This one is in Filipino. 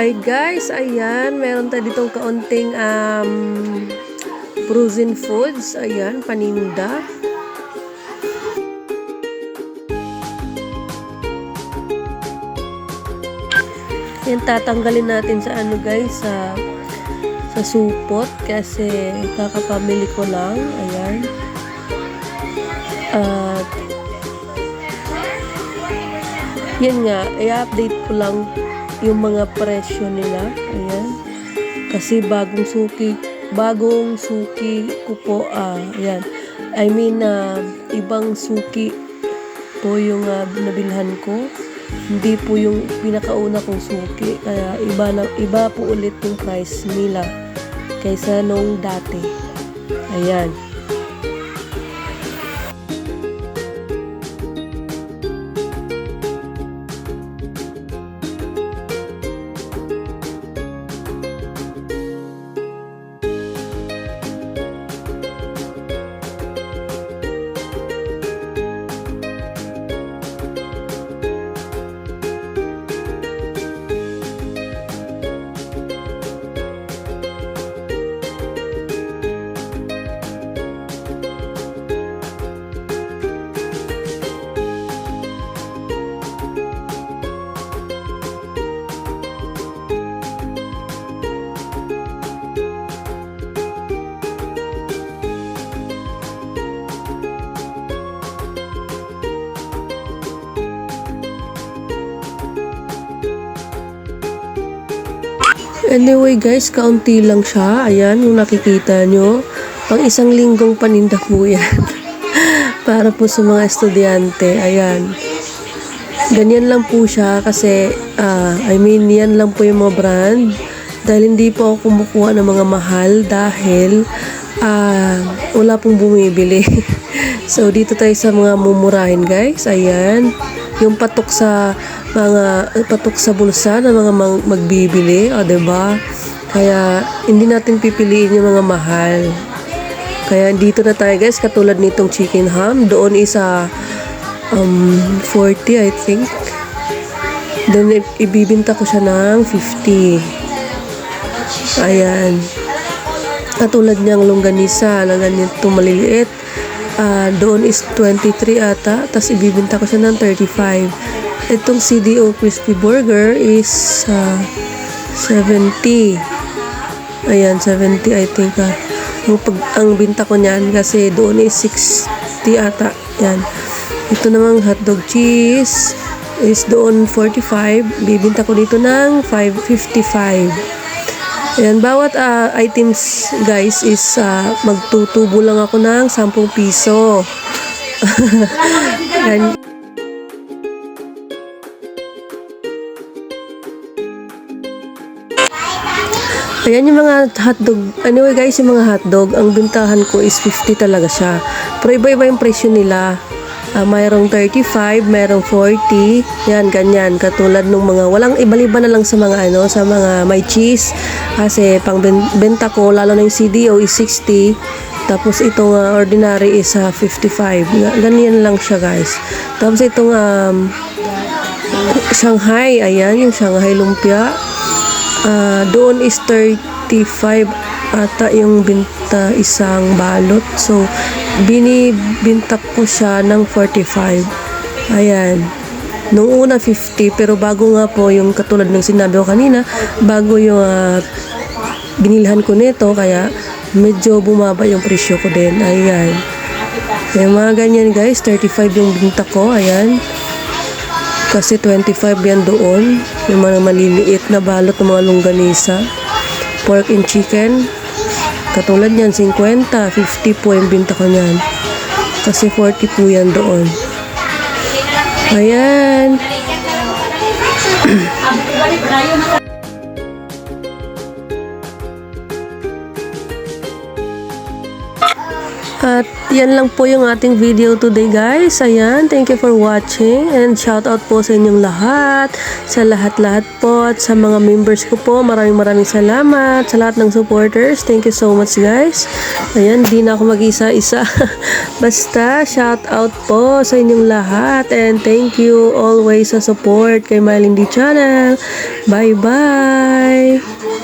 Hi guys, ayan, meron tayo ditong kaunting um, frozen foods. Ayan, paninda. Yan, tatanggalin natin sa ano guys, sa sa supot kasi kakapamili ko lang. Ayan. At yan nga, i-update ko lang yung mga presyo nila. Ayan. Kasi bagong suki, bagong suki ko po, ah, ayan. I mean, ah, ibang suki po yung ah, nabilhan ko. Hindi po yung pinakauna kong suki. Kaya iba, na, iba po ulit yung price nila kaysa nung dati. Ayan. Anyway guys, kaunti lang siya. Ayan, yung nakikita nyo. Pang isang linggong paninda po yan. Para po sa mga estudyante. Ayan. Ganyan lang po siya kasi, ah, I mean, yan lang po yung mga brand. Dahil hindi po ako kumukuha ng mga mahal dahil ah, wala pong bumibili. so, dito tayo sa mga mumurahin guys. Ayan. Yung patok sa mga patok sa bulsa ng mga mag- magbibili, o ba? Kaya hindi natin pipiliin yung mga mahal. Kaya dito na tayo guys, katulad nitong chicken ham, doon isa um 40 I think. Then ibibinta ko siya ng 50. Ayan. Katulad niyang longganisa na ganito maliliit. Ah, doon is 23 ata, tapos ibibinta ko siya ng 35. Itong CDO Crispy Burger is ah, 70. Ayan, 70 I think. ah. Ang, pag, ang binta ko niyan kasi doon is 60 ata. Yan. Ito namang hotdog cheese is doon 45. Bibinta ko dito ng 555. Ayan, bawat ah, items guys is ah, magtutubo lang ako ng 10 piso. Yan. Ayan yung mga hotdog. Anyway guys, yung mga hotdog, ang bintahan ko is 50 talaga siya. Pero iba-iba yung presyo nila. Ah, mayroong 35, mayroong 40. Yan, ganyan. Katulad nung mga, walang ibaliba na lang sa mga ano, sa mga may cheese. Kasi pang ben- benta ko, lalo na yung CDO is 60. Tapos itong ah, ordinary is ah, 55. Nga- Ganyan lang siya guys. Tapos itong um, Shanghai, ayan, yung Shanghai lumpia. Ah, doon is 35 ata yung binta isang balot. So, binibinta ko siya ng 45. Ayan. Nung una 50, pero bago nga po yung katulad ng sinabi ko kanina, bago yung ah, binilhan ko nito, kaya medyo bumaba yung presyo ko din. Ayan. Yung mga ganyan guys, 35 yung binta ko. Ayan. Kasi 25 yan doon. Yung mga maliliit na balot ng mga longganisa. Pork and chicken. Katulad yan, 50, 50 po yung binta ko niyan. Kasi 40 po yan doon. Ayan. At yan lang po yung ating video today guys. Ayan, thank you for watching and shout out po sa inyong lahat, sa lahat-lahat po at sa mga members ko po. Maraming maraming salamat sa lahat ng supporters. Thank you so much guys. Ayan, di na ako mag-isa-isa. Basta shout out po sa inyong lahat and thank you always sa support kay Mylin D Channel. Bye-bye!